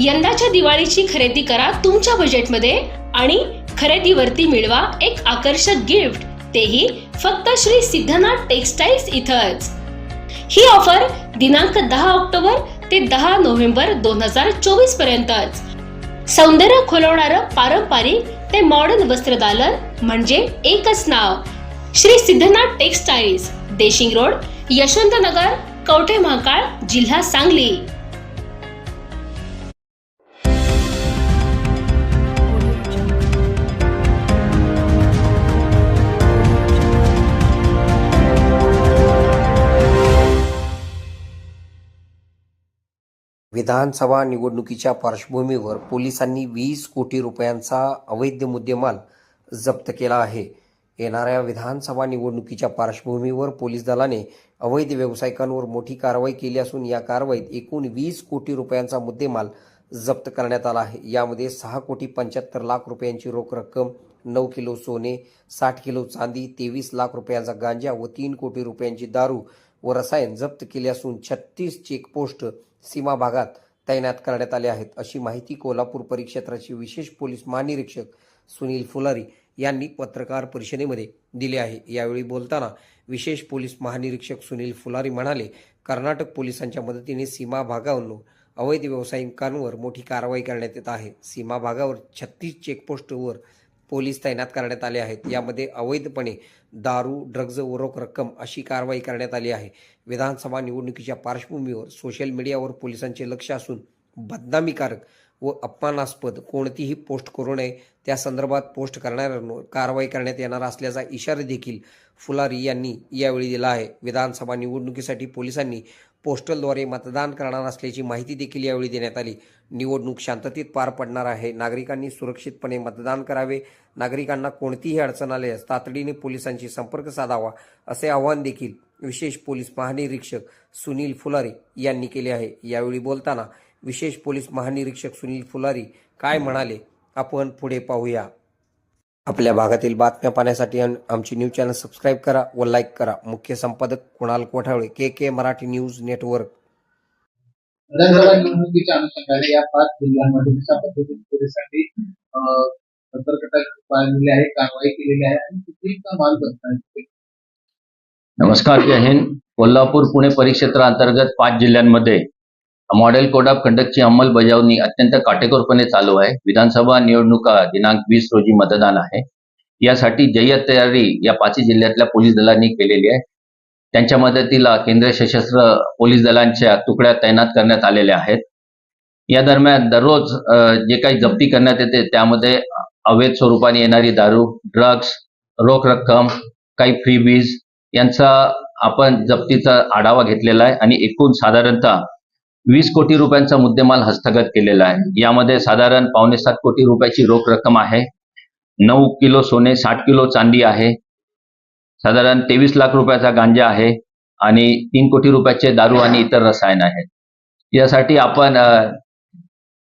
यंदाच्या दिवाळीची खरेदी करा तुमच्या बजेटमध्ये आणि खरेदीवरती मिळवा एक आकर्षक गिफ्ट तेही फक्त श्री सिद्धनाथ टेक्सटाईल्स इथंच. ही ऑफर दिनांक दहा ऑक्टोबर ते दहा नोव्हेंबर दोन हजार चोवीस पर्यंतच. सौंदर्य खुलवणारं पारंपरिक ते मॉडर्न वस्त्रदालन म्हणजे एकच नाव. श्री सिद्धनाथ टेक्सटाईल्स देशिंग रोड यशवंतनगर कवठे महाकाळ जिल्हा सांगली. विधानसभा निवडणुकीच्या पार्श्वभूमीवर पोलिसांनी वीस कोटी रुपयांचा अवैध मुद्देमाल जप्त केला आहे. येणाऱ्या विधानसभा निवडणुकीच्या पार्श्वभूमीवर पोलीस दलाने अवैध व्यावसायिकांवर मोठी कारवाई केली असून या कारवाईत एकूण वीस कोटी रुपयांचा मुद्देमाल जप्त करण्यात आला आहे. यामध्ये सहा कोटी पंच्याहत्तर लाख रुपयांची रोख रक्कम नऊ किलो सोने साठ किलो चांदी तेवीस लाख रुपयांचा गांजा व तीन कोटी रुपयांची दारू व रसायन जप्त केले असून छत्तीस चेकपोस्ट सीमा भागात तैनात करण्यात आले आहेत अशी माहिती कोल्हापूर परिक्षेत्राचे विशेष पोलीस महानिरीक्षक सुनील फुलारी यांनी पत्रकार परिषदेमध्ये दिले आहे. यावेळी बोलताना विशेष पोलीस महानिरीक्षक सुनील फुलारी म्हणाले कर्नाटक पोलिसांच्या मदतीने सीमा भागावर अवैध व्यावसायिकांवर मोठी कारवाई करण्यात येत आहे. सीमा भागावर छत्तीस चेकपोस्टवर पोलीस तैनात करण्यात आले आहेत. यामध्ये अवैधपणे दारू ड्रग्ज व रोख रक्कम अशी कारवाई करण्यात आली आहे. विधानसभा निवडणुकीच्या पार्श्वभूमीवर सोशल मीडियावर पोलिसांचे लक्ष असून बदनामीकारक व अपमानास्पद कोणतीही पोस्ट करू नये. त्या संदर्भात पोस्ट करणाऱ्यांवर कारवाई करण्यात येणार असल्याचा इशारा देखील फुलारी यांनी यावेळी दिला आहे. विधानसभा निवडणुकीसाठी पोलिसांनी पोस्टलद्वारे मतदान करणार असल्याची माहिती देखील यावेळी देण्यात आली. निवडणूक शांततेत पार पडणार आहे. नागरिकांनी सुरक्षितपणे मतदान करावे. नागरिकांना कोणतीही अडचण आल्यास तातडीने पोलिसांशी संपर्क साधावा असे आवाहन देखील विशेष पोलीस महानिरीक्षक सुनील फुलारी यांनी केले आहे. यावेळी बोलताना विशेष पोलीस महानिरीक्षक सुनील फुलारी काय म्हणाले? आपण पुढे पाहूया. आपल्या भागातील बातम्या पाहण्यासाठी आम- आमची न्यूज चॅनल सबस्क्राईब करा व लाईक करा. मुख्य संपादक Kunal Kothawale K K Marathi news network. विधानसभा निवडणुकीच्या अनुषंगाने या पाच जिल्ह्यांमध्ये कशा पद्धतीने कारवाई केलेली आहे आणि कुठेही नमस्कार जय हिंद. कोल्हापूर पुणे परिक्षेत्राअंतर्गत पाच जिल्ह्यांमध्ये मॉडेल कोड ऑफ कंडक्टची अंमलबजावणी अत्यंत काटेकोरपणे चालू आहे. विधानसभा निवडणुका दिनांक वीस रोजी मतदान आहे. यासाठी जय्यत तयारी या पाचही जिल्ह्यातल्या पोलीस दलांनी केलेली आहे. त्यांच्या मदतीला केंद्रीय सशस्त्र पोलीस दलांच्या तुकड्या तैनात करण्यात आलेल्या आहेत. या दरम्यान दररोज जे काही जप्ती करण्यात येते त्यामध्ये अवैध स्वरूपाने येणारी दारू ड्रग्स रोख रक्कम काही फ्री बीज यांचा आपण जप्तीचा आढावा घेतलेला आहे. आणि एकूण साधारणतः वीस कोटी रुपयांचा मुद्देमाल हस्तगत केलेला आहे. यामध्ये साधारण पावणे सात कोटी रुपयाची रोख रक्कम आहे. नऊ किलो सोने साठ किलो चांदी आहे. साधारण तेवीस लाख रुपयाचा गांजा आहे आणि तीन कोटी रुपयाचे दारू आणि इतर रसायन आहेत यासाठी आपण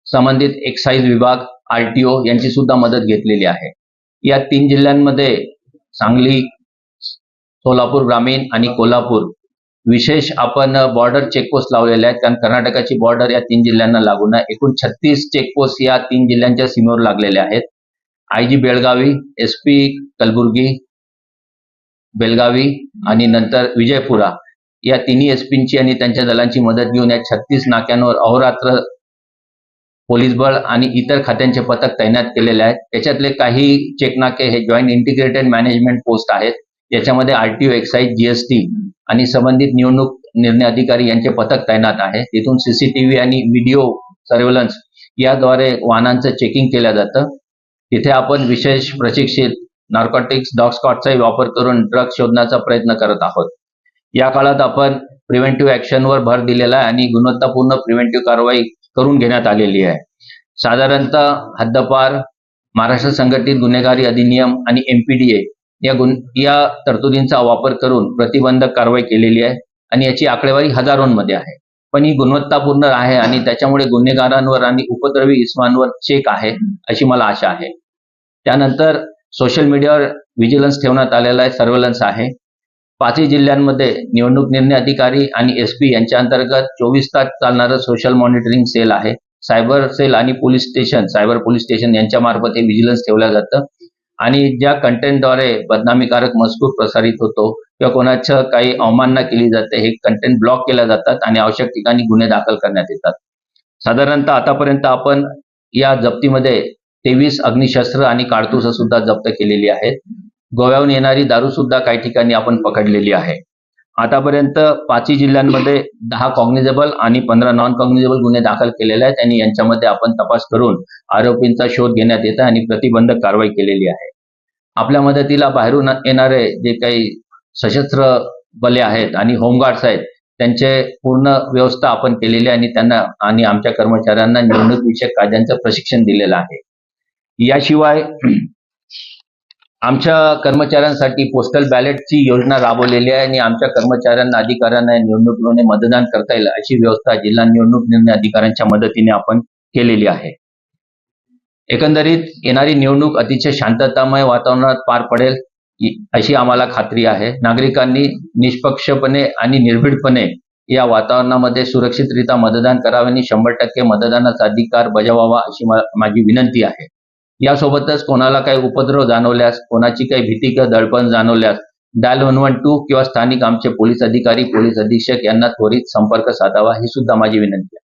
संबंधित एक्साईज विभाग आरटीओ यांची सुद्धा मदत घेतलेली आहे. या तीन जिल्ह्यांमध्ये सांगली सोलापूर ग्रामीण आणि कोल्हापूर विशेष आपण बॉर्डर चेकपोस्ट लावलेल्या आहेत. कारण कर्नाटकाची बॉर्डर या तीन जिल्ह्यांना लागून आहे. एकूण छत्तीस चेकपोस्ट या तीन जिल्ह्यांच्या सीमेवर लागलेल्या आहेत. I G Belagavi S P Kalaburagi Belagavi आणि नंतर विजयपुरा या तिन्ही एसपींची आणि त्यांच्या दलांची मदत घेऊन या छत्तीस नाक्यांवर अहोरात्र पोलीस बळ आणि इतर खात्यांचे पथक तैनात केलेले आहेत. त्याच्यातले काही चेकनाके हे जॉईंट इंटिग्रेटेड मॅनेजमेंट पोस्ट आहेत. याच्यामध्ये आरटीओ एक्साईज जीएसटी आणि संबंधित निवडणूक निर्णय अधिकारी यांचे पथक तैनात आहे. तिथून सीसीटीव्ही आणि व्हिडिओ सर्व्हेलन्स याद्वारे वाहनांचं चेकिंग केलं जातं. तिथे आपण विशेष प्रशिक्षित नार्कोटिक्स डॉग स्कॉटचाही वापर करून ड्रग्ज शोधण्याचा प्रयत्न करत आहोत. या काळात आपण प्रिव्हेंटिव्ह ऍक्शनवर भर दिलेला आहे आणि गुणवत्तापूर्ण प्रिव्हेंटिव्ह कारवाई करून घेण्यात आलेली आहे. साधारणतः हद्दपार महाराष्ट्र संघटित गुन्हेगारी अधिनियम आणि एमपीडीए या गुण या तरतुदींचा वापर करून प्रतिबंधक कारवाई केलेली आहे आणि याची आकडेवारी हजारोंमध्ये आहे. पण ही गुणवत्तापूर्ण आहे आणि त्याच्यामुळे गुन्हेगारांवर आणि उपद्रवी इस्मांवर चेक आहे अशी मला आशा आहे. त्यानंतर सोशल मीडियावर व्हिजिलन्स ठेवण्यात आलेला आहे सर्व्हेलन्स आहे. पाचही जिल्ह्यांमध्ये निवडणूक निर्णय अधिकारी आणि एस पी यांच्या अंतर्गत चोवीस तास चालणारं सोशल मॉनिटरिंग सेल आहे. सायबर सेल आणि police station cyber police station यांच्या मार्फत हे व्हिजिलन्स ठेवलं जातं. आणि ज्या कंटेंटद्वारे बदनामीकारक मजकूर प्रसारित होतो किंवा कोणाच्या काही अवमानना केली जाते हे कंटेंट ब्लॉक केल्या जातात आणि आवश्यक ठिकाणी गुन्हे दाखल करण्यात येतात. साधारणतः आतापर्यंत आपण या जप्तीमध्ये तेवीस अग्निशस्त्र आणि काडतुसं सुद्धा जप्त केलेली आहेत. गोव्याहून येणारी दारू सुद्धा काही ठिकाणी आपण पकडलेली आहे. आतापर्यंत पाचही जिल्ह्यांमध्ये दहा कॉग्निजेबल आणि पंधरा नॉन कॉग्निजेबल गुन्हे दाखल केलेले आहेत आणि यांच्यामध्ये आपण तपास करून आरोपींचा शोध घेण्यात येत आहे आणि प्रतिबंधक कारवाई केलेली आहे. आपल्या मदतीला बाहेरून येणारे जे काही सशस्त्र बले आहेत आणि होमगार्ड्स आहेत त्यांचे पूर्ण व्यवस्था आपण केलेली आहे आणि त्यांना आणि आमच्या कर्मचाऱ्यांना निवडणूक विषयक कायद्यांचं प्रशिक्षण दिलेलं आहे. याशिवाय आमच्या कर्मचाऱ्यांसाठी पोस्टल बॅलेटची योजना राबवलेली आहे आणि आमच्या कर्मचाऱ्यांना अधिकाऱ्यांना निवडणुकीने मतदान करता येईल अशी व्यवस्था जिल्हा निवडणूक निर्णय अधिकाऱ्यांच्या मदतीने आपण केलेली आहे. एकंदरीत येणारी निवडणूक अतिशय शांततामय वातावरणात पार पडेल अशी आम्हाला खात्री आहे. नागरिकांनी निष्पक्षपणे आणि निर्भीडपणे या वातावरणामध्ये सुरक्षितरित्या मतदान करावे आणि शंभर टक्के मतदानाचा अधिकार बजावावा अशी माझी विनंती आहे. यासोबतच कोणाला काही उपद्रव जाणवल्यास कोणाची काही भीती किंवा दडपण जाणवल्यास डायल वन वन टू किंवा स्थानिक आमचे पोलीस अधिकारी पोलीस अधीक्षक यांना त्वरित संपर्क साधावा ही सुद्धा माझी विनंती आहे.